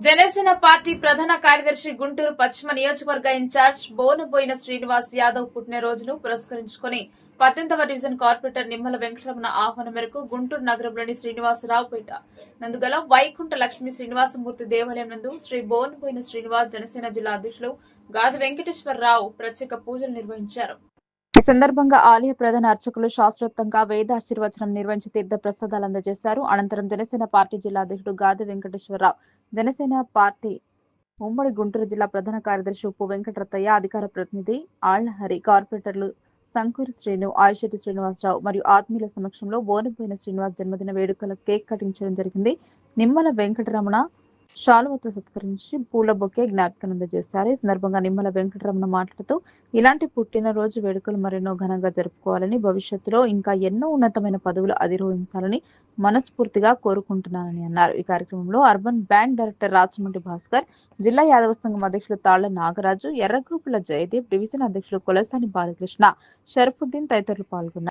Janasena party ప్రధాన కార్యదర్శి గుంటూరు పశ్చిమ నియోజకవర్గ ఇన్ఛార్జ్ బోనుబోయిన శ్రీనివాస్ యాదవ్ పుట్టినరోజును పురస్కరించుకుని పద్దెనిమిదవ డివిజన్ కార్పొరేటర్ నిమ్మల వెంకటరమణ ఆహ్వానం మేరకు గుంటూరు నగరంలోని శ్రీనివాసరావుపేట నందుగల వైకుంఠ లక్ష్మీ శ్రీనివాసమూర్తి దేవాలయం నందు శ్రీ బోనుబోయిన శ్రీనివాస్ జనసేన జిల్లా అధ్యక్షులు గాది వెంకటేశ్వరరావు ప్రత్యేక పూజలు నిర్వహించారు. ఈ సందర్భంగా ఆలయ ప్రధాన అర్చకులు శాస్త్రోత్తంగా వేదాశీర్వచనం నిర్వహించి తీర్థ ప్రసాదాలు అందజేశారు. అనంతరం జనసేన పార్టీ జిల్లా అధ్యక్షుడు గాది వెంకటేశ్వరరావు జనసేన పార్టీ ఉమ్మడి గుంటూరు జిల్లా ప్రధాన కార్యదర్శి ఉప్పు వెంకటరత్తయ్య అధికార ప్రతినిధి ఆళ్ళహరి కార్పొరేటర్లు సంకూరి శ్రీను ఆయుషెట్టి శ్రీనివాసరావు మరియు ఆత్మీయుల సమక్షంలో బోనపోయిన శ్రీనివాస్ జన్మదిన వేడుకల కేక్ కటింగ్ చేయడం జరిగింది. నిమ్మల వెంకటరమణ శాలువతో సత్కరించి పూల బొకే జ్ఞాపికను అందజేశారు. ఈ సందర్భంగా నిమ్మల వెంకటరమణ మాట్లాడుతూ ఇలాంటి పుట్టినరోజు వేడుకలు మరెన్నో ఘనంగా జరుపుకోవాలని భవిష్యత్తులో ఇంకా ఎన్నో ఉన్నతమైన పదవులు అధిరోహించాలని మనస్ఫూర్తిగా కోరుకుంటున్నానని అన్నారు. ఈ కార్యక్రమంలో urban bank director Rachamandri Bhaskar జిల్లా యాదవ సంఘం అధ్యక్షులు తాళ్ళ నాగరాజు ఎర్రగ్రూపుల జయదేవ్ డివిజన్ అధ్యక్షులు కొలసాని బాలకృష్ణ షరఫుద్దీన్ తదితరులు పాల్గొన్నారు.